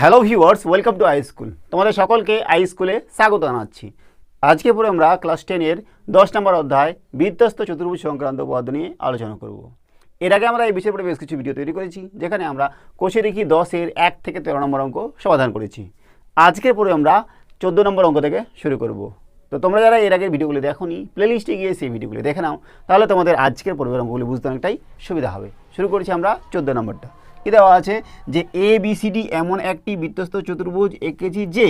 Hello viewers, welcome to I school. তোমাদের সকলকে I স্কুলে স্বাগত জানাচ্ছি। আজকে পরে আমরা ক্লাস টেনের দশ নম্বর অধ্যায় বিধ্বস্ত চতুর্ভুজ সংক্রান্ত পদ নিয়ে আলোচনা করব। এর আগে আমরা এই বিষয়ের উপরে বেশ কিছু ভিডিও তৈরি করেছি, যেখানে আমরা কোষে দেখি দশের এক থেকে তেরো নম্বর অঙ্ক সমাধান করেছি। আজকের পরে আমরা চোদ্দ নম্বর অঙ্ক থেকে শুরু করব। তো তোমরা যারা এর আগের ভিডিওগুলি দেখোনি প্লেলিস্টে গিয়ে সেই ভিডিওগুলি দেখে নাও, তাহলে তোমাদের আজকের পর্বের অঙ্কগুলি বুঝতে অনেকটাই সুবিধা হবে। শুরু করেছি আমরা চোদ্দ নম্বরটা। কি দেওয়া আছে যে এ বিসিডি এমন একটি বৃত্তস্ত চতুর্ভুজ এঁকেছি যে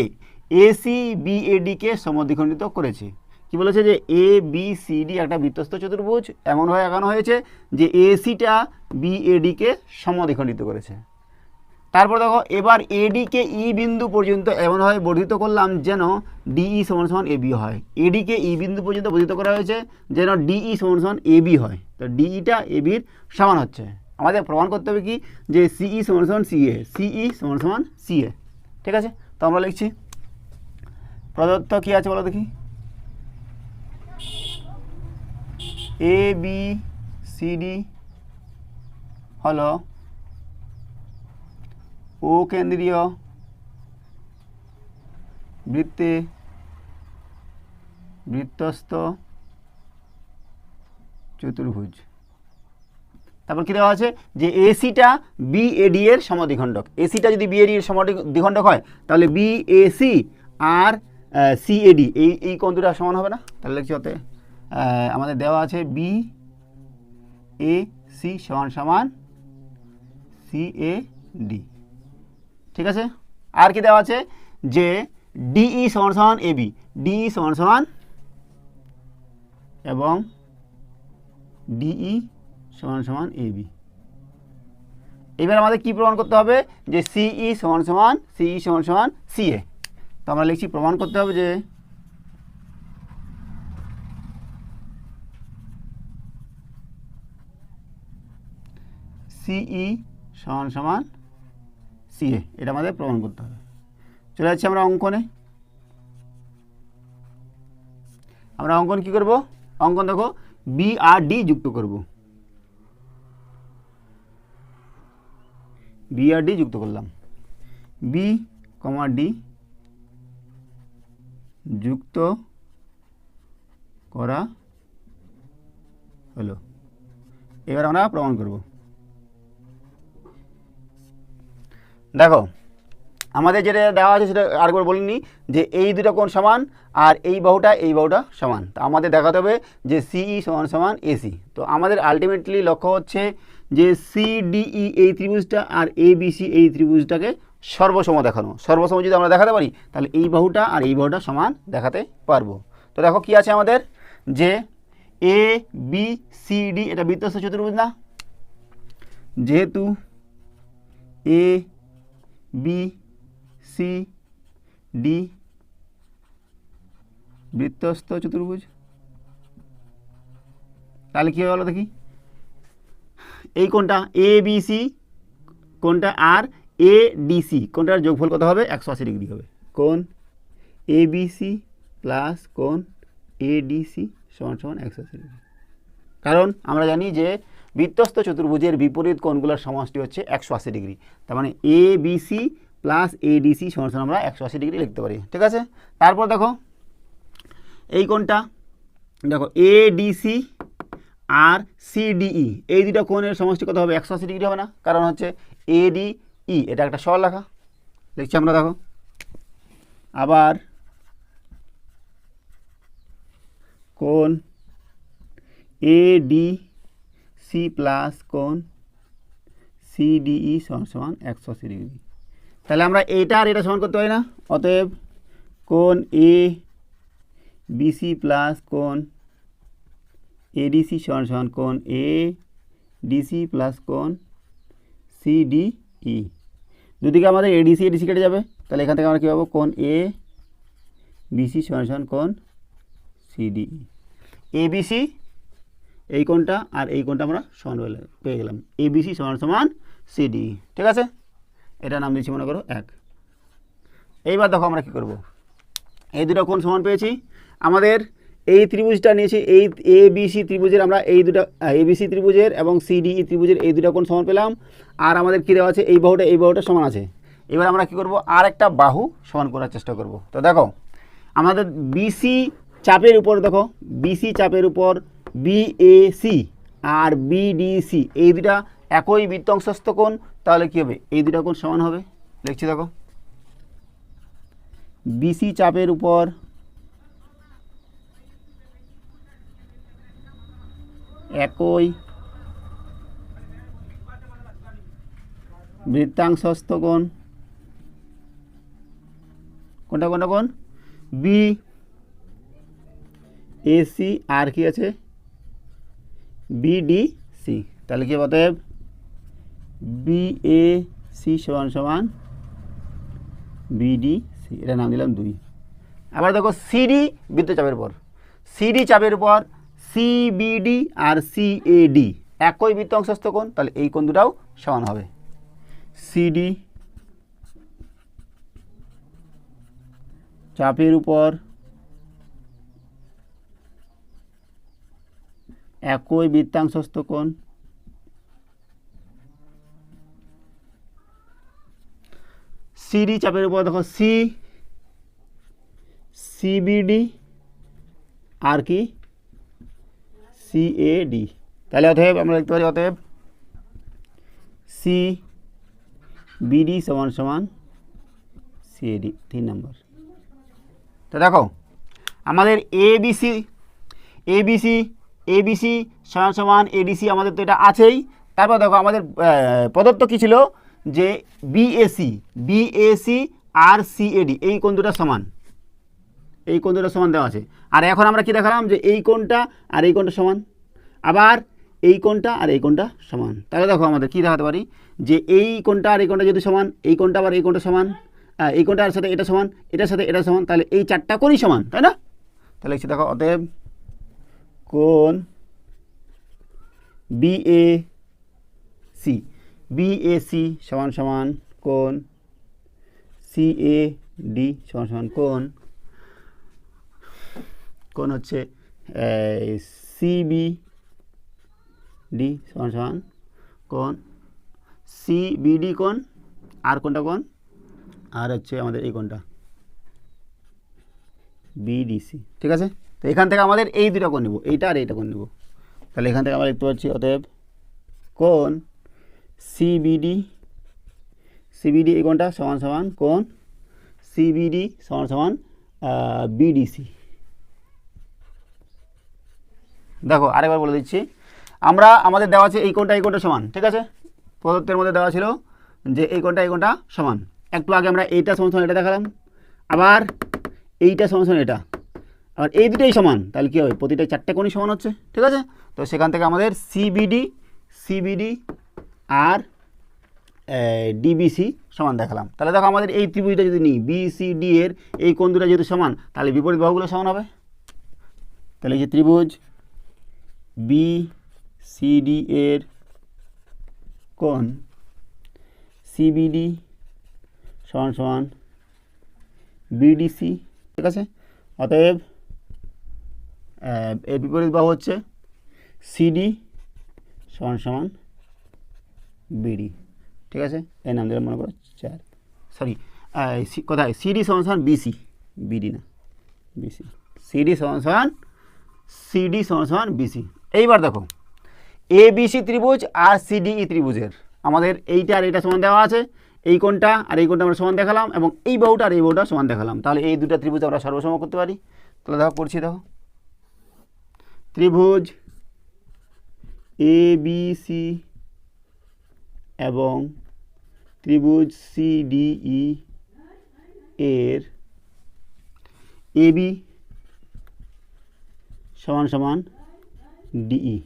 এসি বিএডিকে সমদ্বিখণ্ডিত করেছে। কি বলেছে যে এ বি সি ডি একটা বৃত্তস্ত চতুর্ভুজ এমনভাবে একানো হয়েছে যে এসিটা বিএডিকে সমদ্বিখণ্ডিত করেছে। তারপর দেখো, এবার এডিকে ই বিন্দু পর্যন্ত এমনভাবে বর্ধিত করলাম যেন ডিই সমান সমান এবি হয়। এডিকে ই বিন্দু পর্যন্ত বর্ধিত করা হয়েছে যেন ডিই সমান সমান এবি হয়। তো ডিইটা এবির সমান হচ্ছে। আমাদের প্রমাণ করতে হবে কি? যে সিই সমান সমান সিএ সিই সমান সমান সিএ ঠিক আছে? তো আমরা লিখছি, প্রদত্ত কী আছে বলো দেখি? এ বি সি ডি হলো ও কেন্দ্রীয় বৃত্তে বৃত্তস্থ চতুর্ভুজ। তারপর কী দেওয়া আছে? যে এসিটা বিএডি এর সমদ্বিখণ্ডক। এসিটা যদি বিএডি এর সমদ্বিখণ্ডক হয়, তাহলে বিএসি আর সিএডি এই এই কোণ দুটো সমান হবে না? তাহলে লিখছি হতে আমাদের দেওয়া আছে বি এ সি সমান সমান সি এ ডি ঠিক আছে? আর কি দেওয়া আছে? যে ডিই সমান সমান এবি ডিই সমান সমান এবং ডিই সমান সমান এবি এবার আমাদের কি প্রমাণ করতে হবে? যে সিই সমান সমান সিই সমান সমান সিএ তো আমরা লিখছি প্রমাণ করতে হবে যে সিই সমান সমান সিএ এটা আমাদের প্রমাণ করতে হবে। চলে যাচ্ছি আমরা অঙ্কনে। আমরা অঙ্কন কি করব? অঙ্কন দেখো, বি আর ডি যুক্ত করব। বি আর ডি যুক্ত করলাম। বি কমা ডি যুক্ত করা হলো। এবার আমরা প্রমাণ করব। দেখো, আমাদের যেটা দেওয়া আছে সেটা আরেকবার বলিনি যে এই দুটো কোণ সমান আর এই বাহুটা এই বাহুটা সমান। তো আমাদের দেখাতে হবে যে সিই সমান সমান এসি তো আমাদের আলটিমেটলি লক্ষ্য হচ্ছে যে সিডিই এই ত্রিভুজটা আর এ বিসি এই ত্রিভুজটাকে সর্বসম দেখানো। সর্বসম যদি আমরা দেখাতে পারি, তাহলে এই বাহুটা আর এই বাহুটা সমান দেখাতে পারব। তো দেখো কি আছে আমাদের? যে এ বি সি ডি এটা বৃত্তস্থ চতুর্ভুজ না? যেহেতু এ বি সি ডি বৃত্তস্থ চতুর্ভুজ, তাহলে কী হলো দেখি? এই কোনটা? এ বি সি কোনটা? আর এ ডিসি কোনটার যোগফল কত হবে? একশো আশি ডিগ্রি হবে। কোন? এ বি সি প্লাস কোন? এ ডিসি সমান সমান একশো আশি ডিগ্রি। কারণ আমরা জানি যে বৃত্তস্থ চতুর্ভুজের বিপরীত কোণগুলোর সমষ্টি হচ্ছে একশো আশি ডিগ্রি। তার মানে A B C plus A D C সমান সমান আমরা একশো আশি ডিগ্রি লিখতে পারি। ঠিক আছে? তারপর দেখো, এই কোণটা দেখো এ ডিসি আর সিডিই এই দুটো কোণের সমষ্টি কত হবে একশো আশি ডিগ্রি হবে না, কারণ হচ্ছে এডিই এটা একটা সরল লেখা লিখছি আমরা দেখো। আবার কোন এ ডি সি প্লাস কোণ সিডিই সমান সমান একশো আশি ডিগ্রি তাহলে আমরা এইটা আর এটা সমান করতে পারি না, অতএব কোন এ বিসি প্লাস কোণ এডিসি সমান সমান কোণ এ ডিসি প্লাস কোণ সিডিই দুদিকে আমাদের এডিসি এডিসি কেটে যাবে, তাহলে এখান থেকে আমরা কী পাবো? কোণ এ বিসি সমান সমান কোণ সিডিই এবিসি এই কোণটা আর এই কোণটা আমরা সমান পেয়ে গেলাম। এবিসি সমান সমান সিডি ঠিক আছে? এটা নাম দিচ্ছি, মনে করো, এক। এইবার দেখো আমরা কী করব? এই দুটো কোণ সমান পেয়েছি। আমাদের এই ত্রিভুজটা নিয়েছি, এই এ বি সি ত্রিভুজের আমরা এই দুটো এ বি সি ত্রিভুজের এবং সিডিই ত্রিভুজের এই দুটো কোণ সমান পেলাম। আর আমাদের কী দেওয়া আছে? এই বাহুটা এই বাহুটা সমান আছে। এবার আমরা কি করব? আর একটা বাহু সমান করার চেষ্টা করব। তো দেখো, আমাদের বিসি চাপের উপর, দেখো বিসি চাপের উপর বিএসি আর বিডিসি এই দুটা একই বৃত্তাংশস্থ কোণ, তাহলে কী হবে? এই দুটা কোণ সমান হবে। লিখছি দেখো। বিসি চাপের উপর একই। বৃত্তাংশস্থ কোণ কোনটা কোনটা কোন বি। এসি আর কি আছে? বিডিসি তাহলে কি অতএব? বি, এ, সি সমান সমান বিডিসি এটা নাম দিলাম দুই। আবার দেখো সিডি বিদ্যুৎ চাপের উপর সিডি চাপের উপর সিবিডি আর সিএডি একই বৃত্তাংশস্থ কোণ, তাহলে এই কোণ দুটাও সমান হবে। সিডি চাপের উপর একই বৃত্তাংশস্থ কোণ। সিডি চাপের উপর, দেখো সি সিবিডি আর কি? সিএডি তাহলে অতএব আমরা লিখতে পারি অতএব সি বিডি সমান সমান সিএডি তিন নম্বর। তো দেখো, আমাদের এবিসি এবিসি এবিসি সমান সমান এডিসি আমাদের তো এটা আছেই। তারপর দেখো আমাদের প্রদত্ত কী ছিল? যে বিএসি বিএসি আর সিএডি এই কোন দুটা সমান? এই কোণ দুটো সমান দেওয়া আছে। আর এখন আমরা কি দেখালাম যে এই কোণটা আর এই কোণটা সমান? আবার এই কোণটা আর এই কোণটা সমান। তাহলে দেখো আমাদের কি দেখাতে পারি? যে এই কোণটা আর এই কোণটা যদি সমান, এই কোণটা আবার এই কোণটা সমান এই কোণটার সাথে এটা সমান, এটার সাথে এটা সমান, তাহলে এই চারটা কোণই সমান, তাই না? তাহলে লিখছি, দেখো, অতএব কোণ বিএ সি বিএসি সমান সমান কোণ সিএ ডি সমান সমান কোণ কোণ হচ্ছে সিবি ডি সমান সমান কোণ সিবিডি কোণ, আর কোনটা কোণ? আর হচ্ছে আমাদের এই কোণটা বিডিসি ঠিক আছে? তো এখান থেকে আমাদের এই দুটা কোণ নেব, এইটা আর এইটা কোণ নেব। তাহলে এখান থেকে আমরা দেখতে পাচ্ছি, অতএব কোণ সিবিডি সিবিডি এই কোণটা সমান সমান কোণ সিবিডি সমান সমান বিডিসি দেখো, আরেকবার বলে দিচ্ছি। আমরা আমাদের দেওয়া আছে এই কোণটা এই কোণটা সমান, ঠিক আছে? প্রদত্তের মধ্যে দেওয়া ছিল যে এই কোণটা এই কোণটা সমান। একটু আগে আমরা এইটা সমান সমান এটা দেখালাম। আবার এইটা সমান সমান এটা। আবার এই দুটোই সমান, তাহলে কী হবে? প্রতিটা চারটে কোণই সমান হচ্ছে, ঠিক আছে? তো সেখান থেকে আমাদের সিবিডি সিবিডি আর ডিবিসি সমান দেখালাম। তাহলে দেখো, আমাদের এই ত্রিভুজটা যদি নিই বিসিডি এর এই কোণ দুটা যেহেতু সমান, তাহলে বিপরীত বাহুগুলো সমান হবে। তাহলে যে ত্রিভুজ বি সিডি এর কোণ সিবিডি সমান সমান বিডিসি ঠিক আছে? অতএব এর বিপরীত বাহু হচ্ছে সিডি সমান সমান বিডি ঠিক আছে? এই নাম দিলাম মনে করো চার। সরি কোথায়? সিডি সমান সমান বিসি বিডি না বিসি সিডি সমান সমান সিডি সমান সমান বিসি এইবার দেখো এ বিসি ত্রিভুজ আর সিডিই ত্রিভুজের। আমাদের এইটা আর এইটা সমান দেওয়া আছে, এই কোনটা আর এই কোনটা আমরা সমান দেখালাম এবং এই বাহুটা আর এই বাহুটা সমান দেখালাম। তাহলে এই দুটা ত্রিভুজ আমরা সর্বসম করতে পারি। তাহলে দেখো, করছি দেখো। ত্রিভুজ এ বি সি এবং ত্রিভুজ সিডিই এর এবি সমান সমান ডিই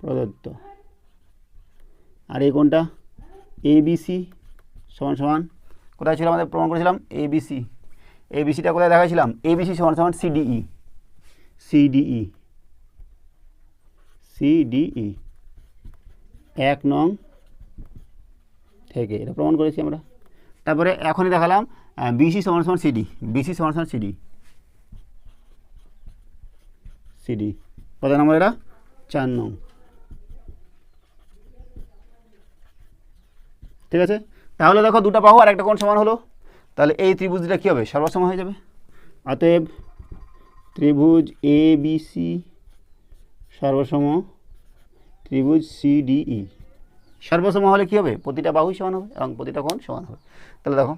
প্রদত্ত। আর এই কোনটা? এবিসি সমান সমান। কোথায় ছিল আমাদের? প্রমাণ করেছিলাম? এবিসি এবিসিটা কোথায় দেখাছিলাম এবিসি সমান সমান সিডিই সিডিই সিডিই এক নং থেকে। এটা প্রমাণ করেছি আমরা। তারপরে এখনই দেখালাম বিসি সমান সমান সিডি বিসি সমান সমান সিডি সিডি কত নম্বর এটা? চার নং। ঠিক আছে? তাহলে দেখো দুটো বাহু আর একটা কোণ সমান হলো। তাহলে এই ত্রিভুজটা কী হবে? সর্বসম হয়ে যাবে। অতএব ত্রিভুজ এ বি সি সর্বসম ত্রিভুজ সি ডি ই সর্বসম হলে কী হবে? প্রতিটা বাহুই সমান হবে এবং প্রতিটা কোণ সমান হবে। তাহলে দেখো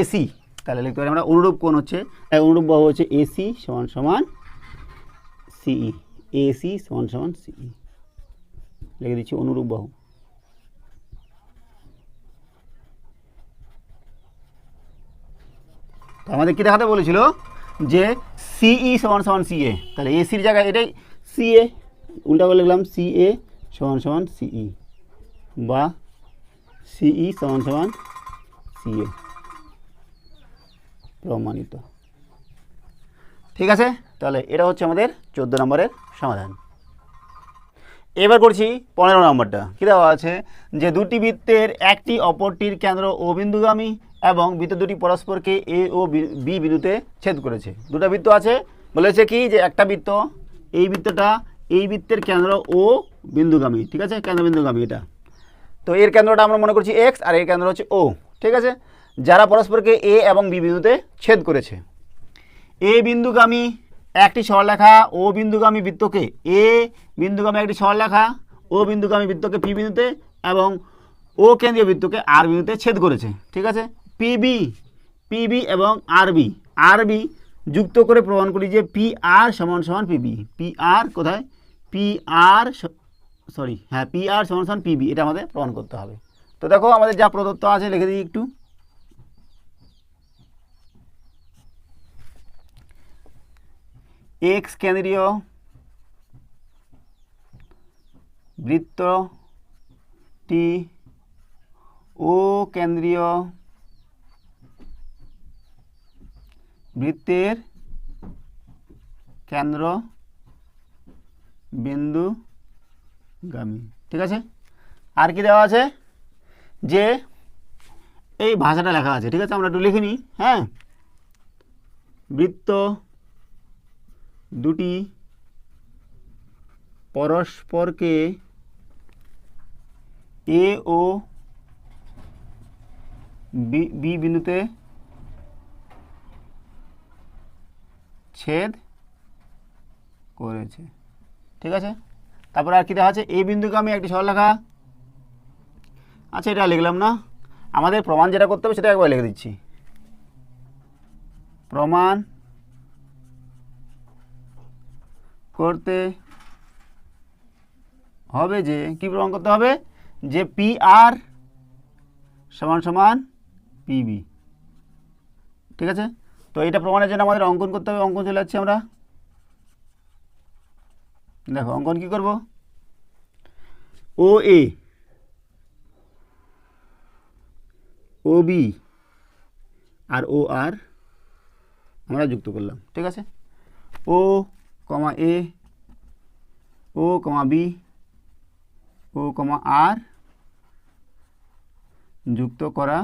এসি তাহলে লিখতে পারি আমরা অনুরূপ কোণ হচ্ছে অনুরূপ বাহু হচ্ছে এসি সমান সমান সিই এসি সমান সমান সিই লিখে দিচ্ছি অনুরূপ বাহু তো আমাদের কী দেখাতে বলেছিল যে সিই সমান সমান সিএ তাহলে এসির জায়গায় এটাই সিএ উল্টা করে লিখলাম সিএ সমান সমান সিই বা সিই সমান সমান সিএ প্রমাণিত ঠিক আছে? তাহলে এটা হচ্ছে আমাদের চোদ্দ নম্বরের সমাধান। এবার করছি পনেরো নম্বরটা। কী দেওয়া আছে? যে দুটি বৃত্তের একটি অপরটির কেন্দ্র ও বিন্দুগামী এবং বৃত্ত দুটি পরস্পরকে এ ও বি- বিন্দুতে ছেদ করেছে। দুটো বৃত্ত আছে? বলেছে কি যে একটা বৃত্ত, এই বৃত্তটা এই বৃত্তের কেন্দ্র ও বিন্দুগামী। ঠিক আছে? কেন্দ্র বিন্দুগামী এটা। তো এর কেন্দ্রটা আমরা মনে করছি এক্স আর এর কেন্দ্র হচ্ছে ও ঠিক আছে? যারা পরস্পরকে এ এবং বি বিন্দুতে ছেদ করেছে। এ বিন্দুগামী একটি সরলরেখা, ও বিন্দুগামী বৃত্তকে এ বিন্দুগামী একটি সরলরেখা, ও বিন্দুগামী বৃত্তকে পি বিন্দুতে এবং ও কেন্দ্রীয় বৃত্তকে আর বিন্দুতে ছেদ করেছে, ঠিক আছে? পিবি পিবি এবং আরবি আরবি যুক্ত করে প্রমাণ করি যে পি আর সমান সমান পিবি পি আর কোথায়? পি আর সরি হ্যাঁ পি আর সমান সমান পিবি এটা আমাদের প্রমাণ করতে হবে। তো দেখো, আমাদের যা প্রদত্ত আছে, লিখে দিই একটু। এক্স কেন্দ্রীয় বৃত্তটি ও কেন্দ্রীয় বৃত্তের কেন্দ্র বিন্দু গামী ঠিক আছে? আর কি দেওয়া আছে? যে এই ভাষাটা লেখা আছে। ঠিক আছে? আমরা একটু লিখে নিই। হ্যাঁ? বৃত্ত দুটি পরস্পরকে এ ও বি বিন্দুতে ছেদ করেছে। ঠিক আছে? তারপরে আর কি দেখা আছে? এই বিন্দুকে আমি একটি সরলরেখা আচ্ছা এটা লিখলাম না। আমাদের প্রমাণ যেটা করতে হবে সেটা একবার লিখে দিচ্ছি। প্রমাণ করতে হবে যে, কি প্রমাণ করতে হবে? যে পি আর সমান সমান পিবি ঠিক আছে? তো এটা প্রমাণের জন্য আমাদের অঙ্কন করতে হবে, অঙ্কন চলে যাচ্ছি আমরা। দেখো, অঙ্কন কি করব? ও এ ও বি আর ও আর আমরা যুক্ত করলাম, ঠিক আছে? ও কমা এ ও কমা বি ও কমা আর যুক্ত করা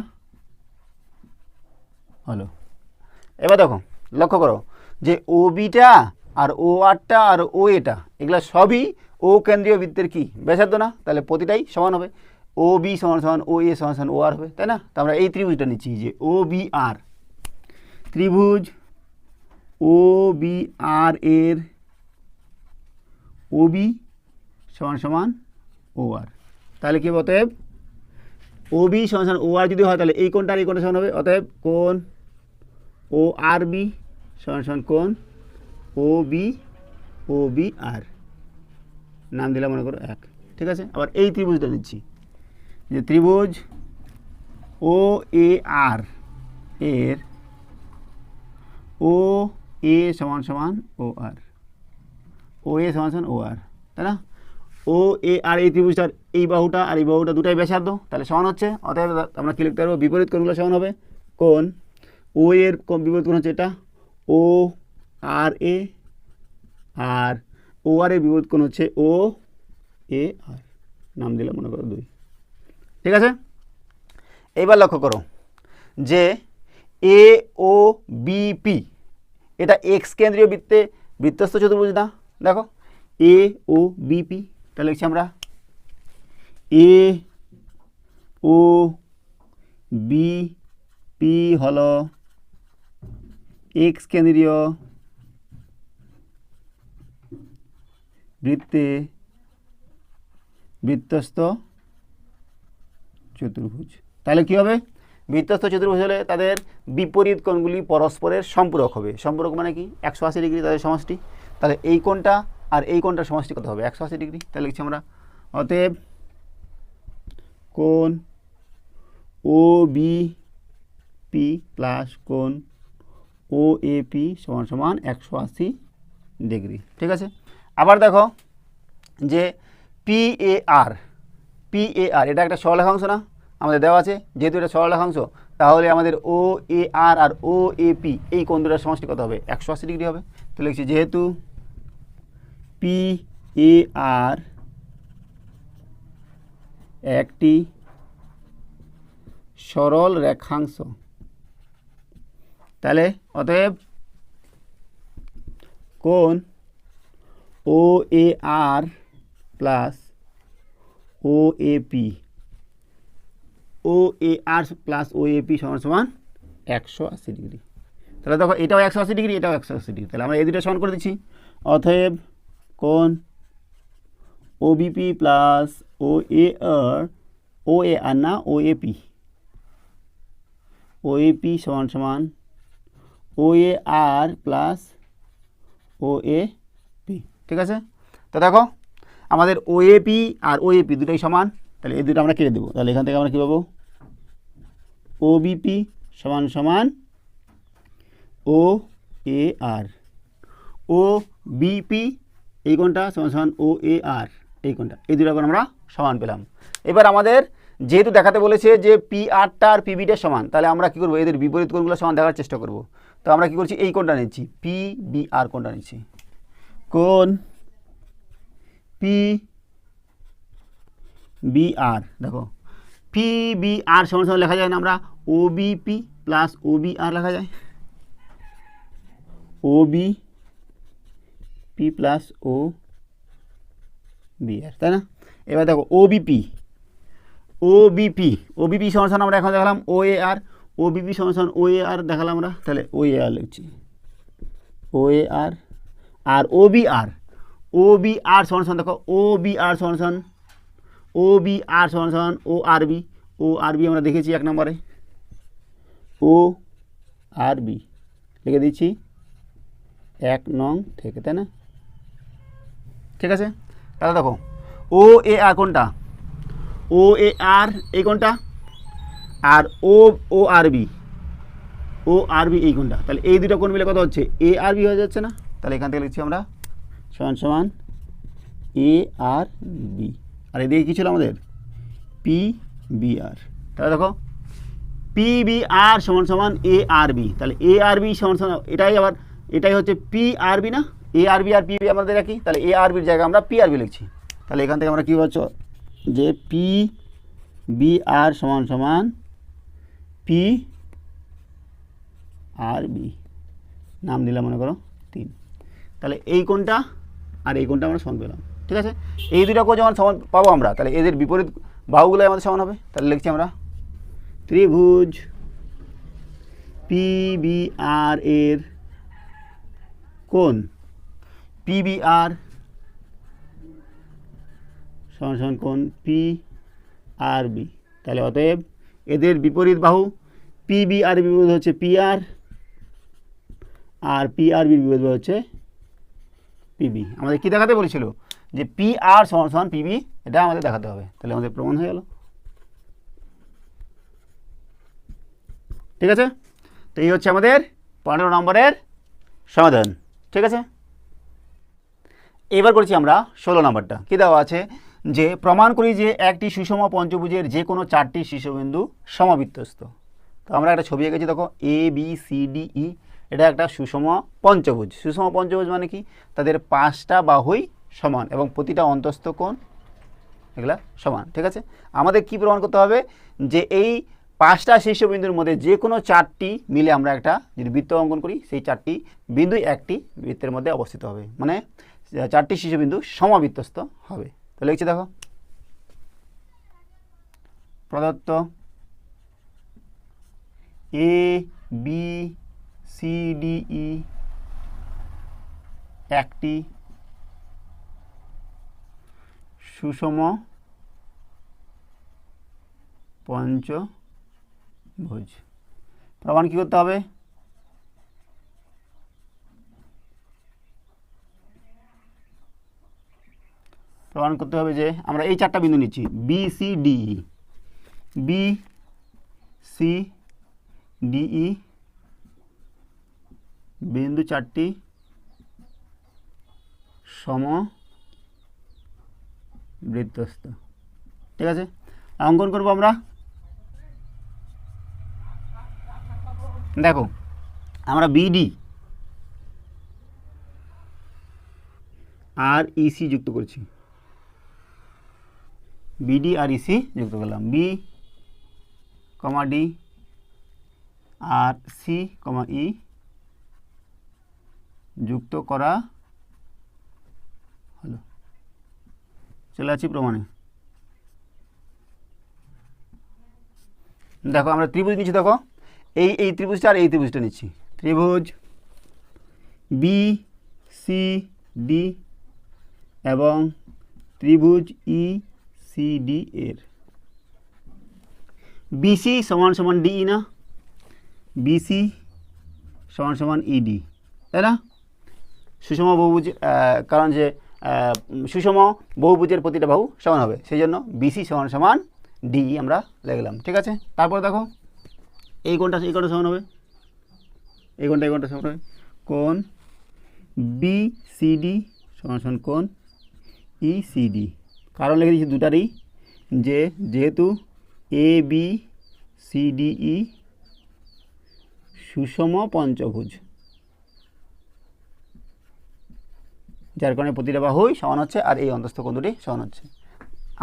হলো। এবার দেখো, লক্ষ্য করো যে ও বিটা আর ও আরটা আর ও এটা এগুলো সবই ও কেন্দ্রীয় বৃত্তের কি? ব্যাসার্ধ না? তাহলে প্রতিটাই সমান হবে। ও বি সমান সমান ও এ সমান সমান ও আর হবে, তাই না? তো আমরা এই ত্রিভুজটা নিচ্ছি, যে ও বি আর ত্রিভুজ ও বি আর এর ও বি সমান সমান ও আর তাহলে কি অতএব ও বি সমান সমান ও আর যদি হয়, তাহলে এই কোণটা আর এই কোণটা সমান হবে? অতএব কোণ ও আর বি সমান সমান কোণ ও বি ও বি আর নাম দিলাম মনে করো এক। ঠিক আছে? আবার এই ত্রিভুজটা নিচ্ছি যে ত্রিভুজ ও এ আর এর ও এ সমান সমান ও আর ও এ সমান ও আর তাই না? ও এ আর এই ত্রিভুজটার এই বাহুটা আর এই বাহুটা দুটাই ব্যাসার্ধ, তাহলে সমান হচ্ছে, অতএব আমরা কি লিখতে পারব? বিপরীত কোণগুলো সমান হবে কোন ও এর বিপরীত কোণ হচ্ছে এটা ও আর এ আর ও আর এর বিপরীত কোণ হচ্ছে ও এ আর নাম দিলাম মনে করো দুই। ঠিক আছে? এইবার লক্ষ্য করো যে এ ও বিপি এটা এক্স কেন্দ্রীয় বৃত্তে বৃত্তস্থ চতুর্ভুজ না? দেখো এ ও বিপি তাহলে লিখছি আমরা এ ও বি পি হলো এক্স কেন্দ্রীয় বৃত্তে বৃত্তস্ত চতুর্ভুজ। তাহলে কি হবে? বৃত্তস্ত চতুর্ভুজ হলে তাদের বিপরীত কোণগুলি পরস্পরের সম্পূরক হবে। সম্পূরক মানে কি? একশো আশি ডিগ্রি তাদের সমষ্টি। তাহলে এই কোণটা আর এই কোণটার সমষ্টি কত হবে? একশো আশি ডিগ্রি। তাহলে লিখছি আমরা। অতএব কোণ ও বি পি প্লাস কোণ ও এ পি সমান সমান একশো আশি ডিগ্রি। ঠিক আছে? আবার দেখো যে P A R P A আর এটা একটা সরলেখাংশ না? আমাদের দেওয়া আছে। যেহেতু এটা সরলেখাংশ তাহলে আমাদের ও A R R O A P এই কোণ দুটার সমষ্টি কত হবে? একশো আশি ডিগ্রি হবে। তো লিখছি যেহেতু পি এ আর একটি সরল রেখাংশ। তাহলে অতএব কোণ O A R plus O A P O A R plus O A P সমান সমান একশো আশি ডিগ্রি। তাহলে দেখো এটাও একশো আশি ডিগ্রি, এটাও একশো আশি ডিগ্রি। তাহলে আমরা এই দুটো সমান করে দিচ্ছি। অতএব কোণ ও BP plus O A R O A আর না ও A P O A P সমান সমান ও আর প্লাস ও এ পি ঠিক আছে? তো দেখো, আমাদের ও A P R O A P দুটোই সমান, তাহলে এই দুটো আমরা কেটে দেবো। তাহলে এখান থেকে আমরা কী পাবো? ও সমান সমান ও এ আর ও বিপি এই কোনটা সমান সমান ও এ আর, এই কোনটা এই দুটো এখন আমরা সমান পেলাম। এবার আমাদের যেহেতু দেখাতে বলেছে যে পি আরটা আর পিবিটা সমান, তাহলে আমরা কী করব? এদের বিপরীত কোণগুলো সমান দেখার চেষ্টা করব। তো আমরা কী করছি? এই কোণটা নিচ্ছি। পি বি আর কোণটা নিচ্ছি। কোন পি বি আর, দেখো। পি বি আর সমান সমান লেখা যায় না আমরা। O B P plus O B R লেখা যায়। O B P plus O B R তাই না? এবার দেখো O B P O B P O B P সমান সমান আমরা এখন দেখালাম ও এ আর ও বিপি সমান সমান ও এ আর দেখালাম আমরা, তাহলে ও এ আর লিখছি। ও A R R O B R O B আর সমান দেখো ও বি আর সমান ও বি আর সমান ও আর বি ও আর বি আমরা দেখেছি এক নম্বরে। ও আর বি লিখে দিচ্ছি, এক নং থেকে, তাই না? ঠিক আছে? তাহলে দেখো ও এ আর কোনটা? ও এ আর এই কোনটা? আর ও ও আর বি ও আর বি এই কোনটা? তাহলে এই দুটো কোন মিলে কত হচ্ছে? এ আর বি হয়ে যাচ্ছে না? তাহলে এখান থেকে লিখছি আমরা, সমান সমান এ আর বি আর এদিকে কী ছিল আমাদের? পি বি আর তাহলে দেখো পি বি আর সমান সমান এ আর বি তাহলে এ আর বি সমান সমান, এটাই আবার, এটাই হচ্ছে পি আর বি না? এ আর বি আর পি আমাদের একই? তাহলে এ আর বির জায়গায় আমরা পি আর বি লিখছি। তাহলে এখান থেকে আমরা কী পাচ্ছ যে পি বি আর সমান সমান পি আর বি নাম দিলাম মনে করো তিন। তাহলে এই কোনটা আর এই কোনটা আমরা সমান পেলাম। ঠিক আছে? এই দুটা কোণ যেমন সমান পাবো আমরা, তাহলে এদের বিপরীত বাহুগুলো আমাদের সমান হবে। তাহলে লিখছি আমরা ত্রিভুজ পি বি আর এর কোণ। পি বি আর সমান কোণ পি আর বি তাহলে অতএব এদের বিপরীত বাহু পি বি আর বিপরীত হচ্ছে পি আর আর পি আর বির বিপরীত বাহু হচ্ছে পিবি আমাদের কি দেখাতে বলেছিল? যে পি আর সমান সমান পিবি এটা আমাদের দেখাতে হবে। তাহলে আমাদের প্রমাণ হয়ে গেল। ঠিক আছে? তো এই হচ্ছে আমাদের পনেরো নম্বরের সমাধান। ঠিক আছে? এবার করছি আমরা ষোলো নম্বরটা। কী দেওয়া আছে? যে প্রমাণ করি যে একটি সুষম পঞ্চভুজের যে কোনো চারটি শীর্ষবিন্দু সমবৃত্তস্ত তো আমরা একটা ছবি এঁকেছি, দেখো A B C D E এটা একটা সুষম পঞ্চভুজ। সুষম পঞ্চভুজ মানে কি? তাদের পাঁচটা বাহুই সমান এবং প্রতিটা অন্তস্থ কোণ এগুলা সমান, ঠিক আছে? আমাদের কি প্রমাণ করতে হবে? যে এই পাঁচটা শীর্ষবিন্দুর মধ্যে যে কোনো চারটি মিলে আমরা একটা যদি বৃত্ত অঙ্কন করি, সেই চারটি বিন্দুই একটি বৃত্তের মধ্যে অবস্থিত হবে। মানে চারটি শীর্ষবিন্দু সমবৃত্তস্ত হবে। তো লিখছি দেখো। প্রদত্ত A B C D E একটি সুষম পঞ্চভুজ। প্রমাণ কী করতে হবে? প্রমাণ করতে হবে যে আমরা এই চারটা বিন্দু নিচ্ছি B C D E B C D E বিন্দু চারটি সম বৃত্তস্থ ঠিক আছে? অঙ্কন করব আমরা। দেখো, আমরা বিডি আর ইসি যুক্ত করছি। বিডি আর ইসি যুক্ত করলাম। বি কমা ডি আর সি কমা ই যুক্ত করা হলো। চলে আছি প্রমাণে। দেখো, আমরা ত্রিভুজ নিচ্ছি, দেখো। এই এই ত্রিভুজটা আর এই ত্রিভুজটা নিচ্ছি। ত্রিভুজ বি সি ডি এবং ত্রিভুজ ই সি ডি এর। বিসি সমান সমান ডিই না? বিসি সমান সমান ইডি তাই না? সুষম বহুভুজ কারণ যে সুষম বহুভুজের প্রতিটা বাহু সমান হবে সেই জন্য বিসি সমান সমান ডিই আমরা লিখলাম ঠিক আছে? তারপর দেখো, এই কোনটা এই কোনটা সমান হবে। এই কোনটা এই কোনটা সমান হবে। কোন বি সিডি সমান সমান কোন ই সিডি কারণ লিখে দিচ্ছি দুটারই, যে যেহেতু A B C D E সুষম পঞ্চভুজ। যার কারণে প্রতিটা বাহুই সমান হচ্ছে আর এই অন্তস্থ কোণ দুটি সমান হচ্ছে।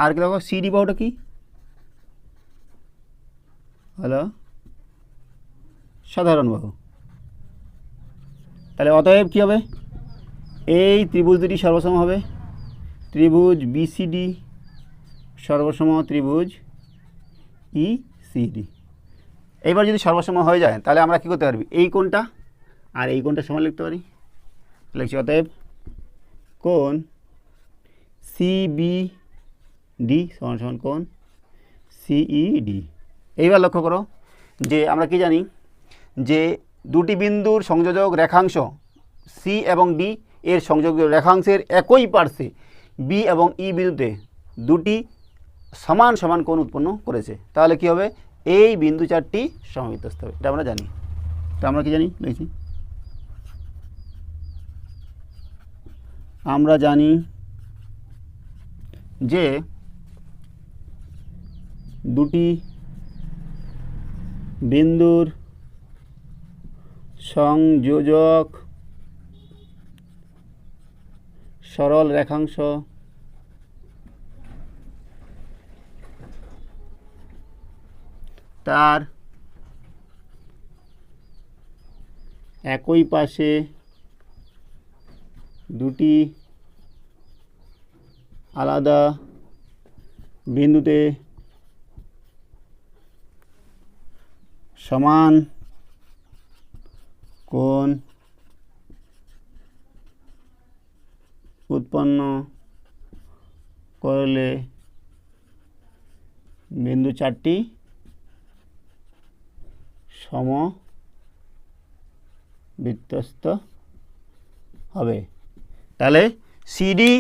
আর কি দেখো সিডি বাহুটা কি? হলো সাধারণ বাহু। তাহলে অতএব কী হবে? এই ত্রিভুজ দুটি সর্বসম হবে। ত্রিভুজ বিসিডি সর্বসম ত্রিভুজ ই সিডি এইবার যদি সর্বসম হয়ে যায়, তাহলে আমরা কী করতে পারবি? এই কোণটা আর এই কোণটা সমান লিখতে পারি। লিখছি অতএব কোণ সিবি ডি সমান সমান কোণ সিইডি এইবার লক্ষ্য করো যে আমরা কি জানি যে দুটি বিন্দুর সংযোজক রেখাংশ সি এবং ডি এর সংযোগ রেখাংশের একই পার্শ্বে বি এবং ই বিন্দুতে দুটি সমান সমান কোণ উৎপন্ন করেছে। তাহলে কি হবে? এই বিন্দু চারটি সমবিতস্ত হবে এটা আমরা জানি। তো আমরা কি জানি? লিখছি আমরা জানি যে দুটি বিন্দুর সংযোজক সরল রেখাংশ। তার একই পাশে দুটি আলাদা বিন্দুতে সমান কোণ উৎপন্ন করলে বিন্দু চারটি সম বৃত্তস্ত হবে। তাহলে সিডি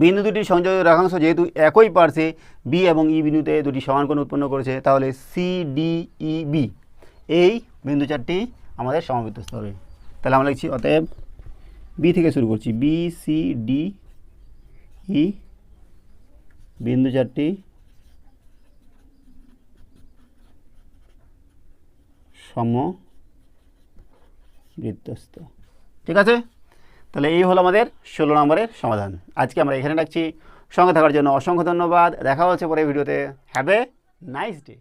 বিন্দু দুটির সংযোগ রেখাংশ যেহেতু একই পার্শ্বে বি এবং ই বিন্দুতে দুটি সমান কোণ উৎপন্ন করেছে, তাহলে সিডিই বি এই বিন্দু চারটি আমাদের সমবৃত্তস্ত হবে। তাহলে আমরা লিখছি, অতএব বি থেকে শুরু করছি। বি সি ডি ই বিন্দু চারটি সম বৃত্তস্ত ঠিক আছে? তাহলে এই হলো আমাদের ষোলো নম্বরের সমাধান। আজকে আমরা এখানে রাখছি। সঙ্গে থাকার জন্য অসংখ্য ধন্যবাদ। দেখা হচ্ছে পরে ভিডিওতে। Have a nice day